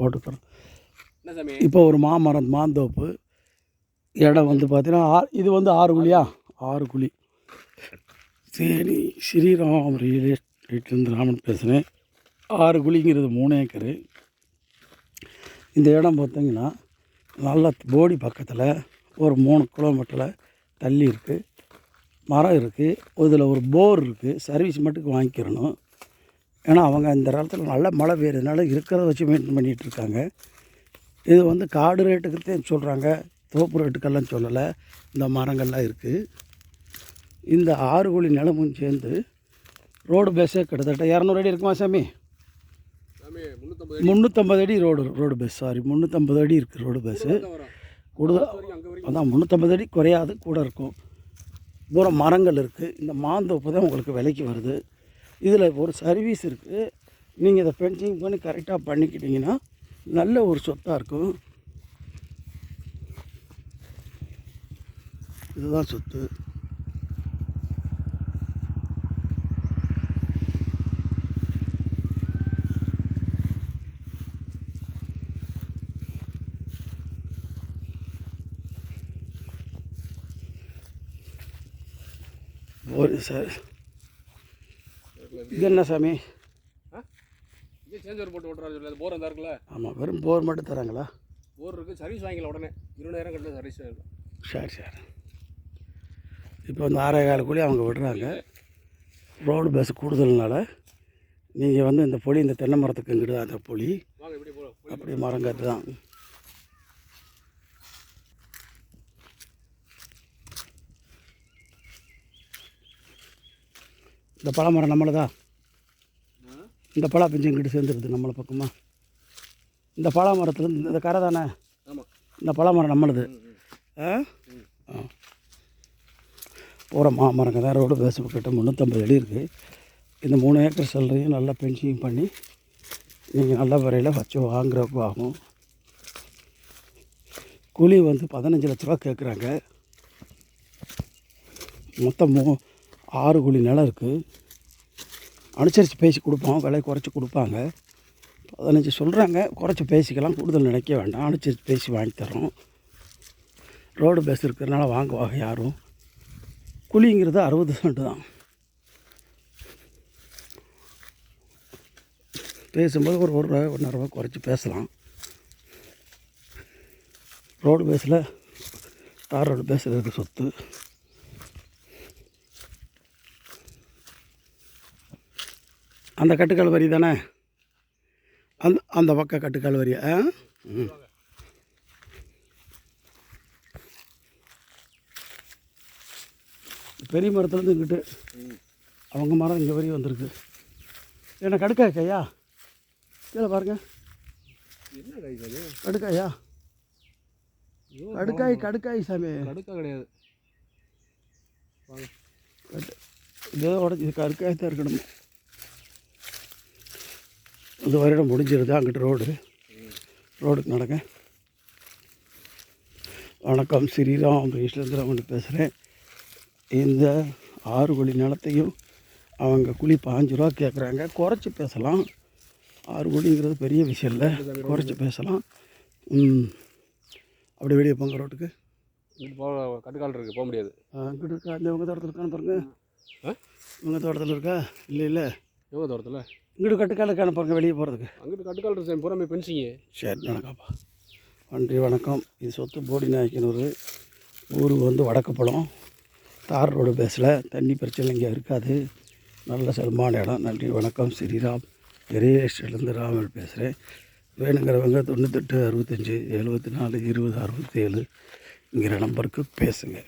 போட்டுக்கிறோம். இப்போ ஒரு மாமரம் மாந்தோப்பு இடம் வந்து பார்த்தீங்கன்னா ஆ- இது வந்து ஆறு குழியா? ஆறு குழி. சரி ஸ்ரீராம் ரியல் எஸ்டேட்லேருந்து ராமன் பேசுகிறேன் ஆறு குழிங்கிறது மூணு ஏக்கரு. இந்த இடம் பார்த்தீங்கன்னா நல்ல போடி பக்கத்தில் ஒரு மூணு கிலோமீட்டரில் தள்ளி இருக்குது மரம் இருக்குது இதில் ஒரு போர் இருக்குது சர்வீஸ் மட்டும் வாங்கிக்கிறணும். ஏன்னா அவங்க இந்த காலத்தில் நல்ல மழை பெய்யறதுனால இருக்கிறத வச்சு மெயின்டைன் பண்ணிகிட்டு இருக்காங்க இது வந்து காடு ரேட்டுக்கு சொல்கிறாங்க தோப்பு ரேட்டுக்கெல்லாம் சொல்லலை. இந்த மரங்கள்லாம் இருக்குது இந்த ஆறு குழி நிலமும் சேர்ந்து ரோடு பேஸே கிட்டத்தட்ட இரநூறு அடி இருக்குமா சாமி? முந்நூற்றம்பது அடி. ரோடு ரோடு பேஸ் சாரி முந்நூற்றம்பது அடி இருக்குது ரோடு பேஸு தான் வரும். கூடுதல் அதான் முந்நூற்றம்பது அடி குறையாது கூட இருக்கும். பூரா மரங்கள் இருக்குது இந்த மாந்தோப்பு தான் உங்களுக்கு விலைக்கு வருது. இதில் ஒரு சர்வீஸ் இருக்குது நீங்கள் இதை ஃபென்சிங் பண்ணி கரெக்டாக பண்ணிக்கிட்டீங்கன்னா நல்ல ஒரு சொத்தாக இருக்கும். இதுதான் சொத்து. ஒரு சார் இது என்ன சாமி சேஞ்சர் போட்டு ஓட்டுறாரு சொல்லி போர் அந்த இருக்குல்ல? ஆமாம் வெறும் போர் மட்டும் தராங்களா? போர் இருக்குது சர்வீஸ் வாங்கிக்கலாம் உடனே. இருபதாயிரம் கட்டின சர்வீஸ் சரி சரி. இப்போ வந்து ஆறே கால கூலி அவங்க விடுறாங்க. ரோடு பஸ் கூடுதல்னால நீங்கள் வந்து இந்த பொலி இந்த தென்னை மரத்துக்கு இங்கிட்டு அந்த பொலி. அப்படி மரங்காத்து தான் இந்த பழமரம் நம்மளதா? இந்த பலா பிஞ்சு இங்கிட்டு சேர்ந்துருது நம்மளை பக்கமா. இந்த பலா மரத்துலேருந்து இந்த கரை தானே? இந்த பழமரம் நம்மளுது. ஆ? பூரா மாமரங்க தான் ரோடு பேச கிட்ட முந்நூற்றம்பது அடி இருக்குது இந்த மூணு ஏக்கர் செல்றையும் நல்லா பென்சிங் பண்ணி நீங்கள் நல்ல வரையில் வச்சு வாங்குறப்போ ஆகும் கூலி வந்து பதினஞ்சு லட்ச ரூபா கேட்குறாங்க மொத்தம் மூ ஆறு குழி நிலம் இருக்குது அனுசரித்து பேசி கொடுப்போம். விலை குறைச்சி கொடுப்பாங்க. பதினஞ்சு சொல்கிறாங்க குறைச்சி பேசிக்கலாம். கூடுதல் நினைக்க வேண்டாம். அனுசரித்து பேசி வாங்கி தரோம் ரோடு பேஸ் இருக்கிறதுனால வாங்குவாங்க யாரும். குழிங்கிறது அறுபது சென்ட் தான். பேசும்போது ஒரு ஒரு ரூபா ஒன்றரை ரூபா குறைச்சி பேசலாம். ரோடு பேஸில் தார் ரோடு பேஸில் இருக்க சொத்து. அந்த கட்டுக்கால் வரி தானே? அந்த அந்த பக்கம் கட்டுக்கால் வரி ஆ? ம். பெரிய மரத்துலேருந்து இங்கிட்டு அவங்க மரம் இங்கே வரையும் வந்திருக்கு. என்ன கடுக்காய் கையா கீழே பாருங்க. கடுக்காயா? கடுக்காய் கடுக்காய் சாமி. கடுக்கா கிடையாது. இதோ உடஞ்சி கடுக்காய் தான் இருக்கணும். இது வருடம் முடிஞ்சிருது அங்கிட்டு ரோடு. ரோடுக்கு நடக்க. வணக்கம் ஸ்ரீராம் ஈஸ்வரந்திரமன் பேசுகிறேன் இந்த ஆறு குழி நிலத்தையும் அவங்க குழி பாஞ்சு ரூபா கேட்குறாங்க குறைச்சி பேசலாம். ஆறு குழிங்கிறது பெரிய விஷயம் இல்லை. குறைச்சி பேசலாம். அப்படி வெளியே போங்க ரோட்டுக்கு. கட்டுக்கால் இருக்குது போக முடியாது. அங்கிட்டு இருக்கா? இந்த உங்கள் தோட்டத்தில் இருக்கான்னு பாருங்க. ஆ? உங்கள் தோட்டத்தில் இருக்கா? இல்லை இல்லை. எவ்வளோ தூரத்தில்? இங்கிட்டு கட்டுக்கால இருக்கான்னு பாருங்க வெளியே போகிறதுக்கு அங்கிட்டு கட்டுக்கால் சாமி பூரா பென்சிங்க. சரி வணக்கம்ப்பா நன்றி வணக்கம். இது சொத்து போடி நாயக்கனூர் ஊர் வந்து வடக்குப்பழம் தார் ரோடு பேஸில் தண்ணி பிரச்சனை இங்கே இருக்காது. நல்ல செல்மான இடம். நன்றி வணக்கம். ஸ்ரீராம் பெரிய எஸ்டேட்லேருந்து ராமல் பேசுகிறேன் வேணுங்கிறவங்க தொண்ணூத்தெட்டு அறுபத்தஞ்சி எழுபத்தி நாலு இருபது அறுபத்தேழு இங்கிற நம்பருக்கு பேசுங்க.